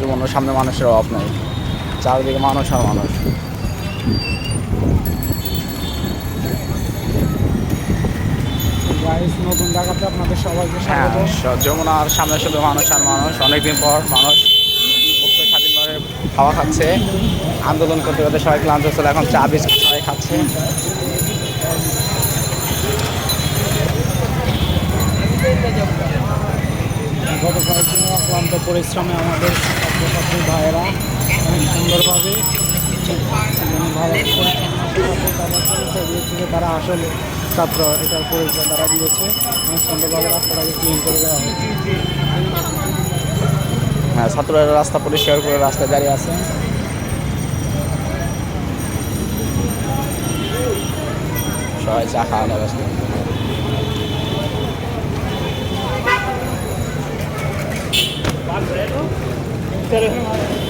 যেমন সামনে মানুষের অভাব নেই। চারিদিকে মানুষ আর মানুষ। নতুন ঢাকাতে আপনাদের সবাইকে হ্যাঁ যমুনার সামনে শুধু মানুষ আর মানুষ। অনেকদিন পর মানুষ মুক্ত স্বাধীনভাবে খাওয়া খাচ্ছে। আন্দোলন করতে করতে সবাই ক্লান্ত ছিল এখন চা বিস্কুট সবাই খাচ্ছে। গত কয়েকদিন অক্লান্ত পরিশ্রমে আমাদের ছাত্রছাত্রী ভাইয়েরা অনেক সুন্দরভাবে ভালো তারা আসলে ছাত্র, এটার পরিচয় তারা দিয়েছে। অনেক সুন্দরভাবে রাস্তাটাকে ক্লিন করে দেওয়া হয়েছে। হ্যাঁ ছাত্ররা রাস্তা পরিষ্কার করে রাস্তায় দাঁড়িয়ে আছে। সবাই চা খাওয়া ব্যস্ত নমস্কার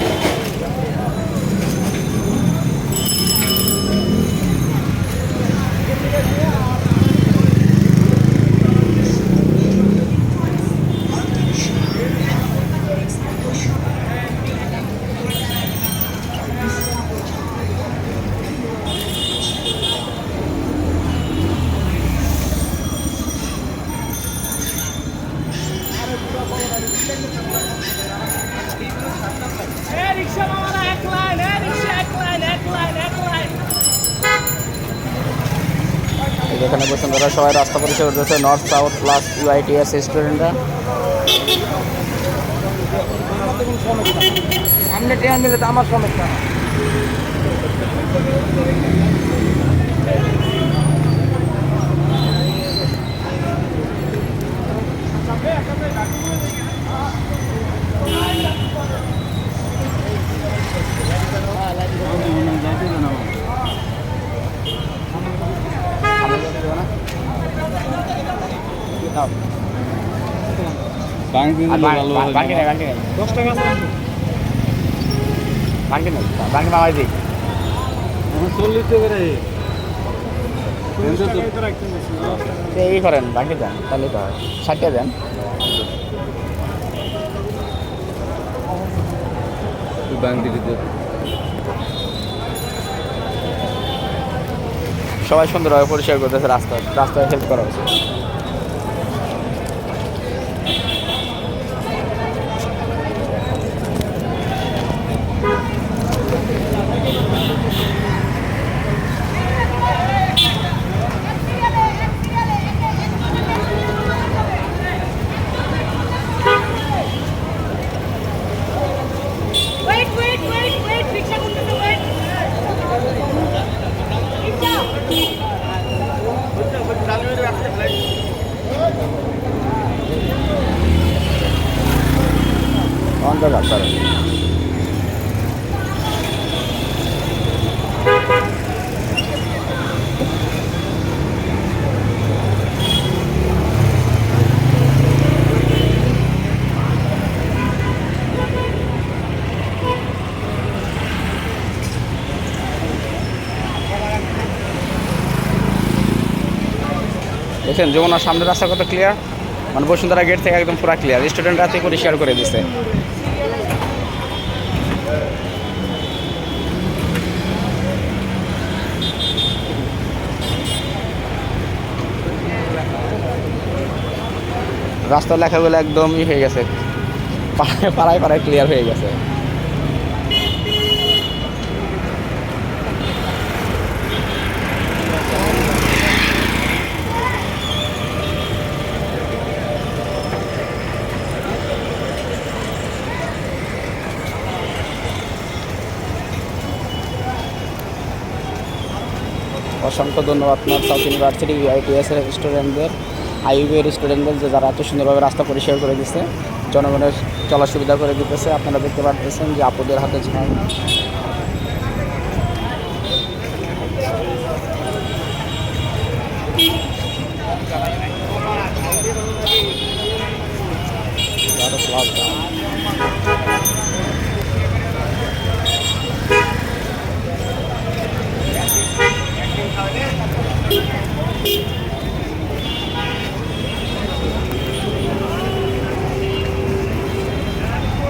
এখানে তারা সবাই রাস্তা পরিষেবা করতেছে নর্থ সাউথ প্লাস ইউআইটিএস স্টুডেন্টরা আমার সমস্যা। এই করেন বাকি দেন তাহলে তো ষাটটা দেন। সবাই সুন্দরভাবে পরিষ্কার করতেছে রাস্তা রাস্তায় হেল্প করা উচিত অন্ধকার তারা দেখছেন যমুনার সামনের রাস্তা কত ক্লিয়ার মানে বসুন্ধরা গেট থেকে একদম পুরো ক্লিয়ার স্টুডেন্ট রাতে পরিষ্কার করে দিছে। রাস্তার লেখাগুলো একদম ই হয়ে গেছে। পাড়ায় পাড়ায় ক্লিয়ার হয়ে গেছে। অসংখ্য ধন্যবাদ নর্থ সাউথ ইউনিভার্সিটি ইউআইটিএস এর স্টুডেন্টদের আইইবি এর স্টুডেন্টদের যে যারা এত সুন্দরভাবে রাস্তা পরিষ্কার করে দিচ্ছে জনগণের চলার সুবিধা করে দিতেছে আপনারা দেখতে পারতেছেন যে আপুদের হাতে lockdown.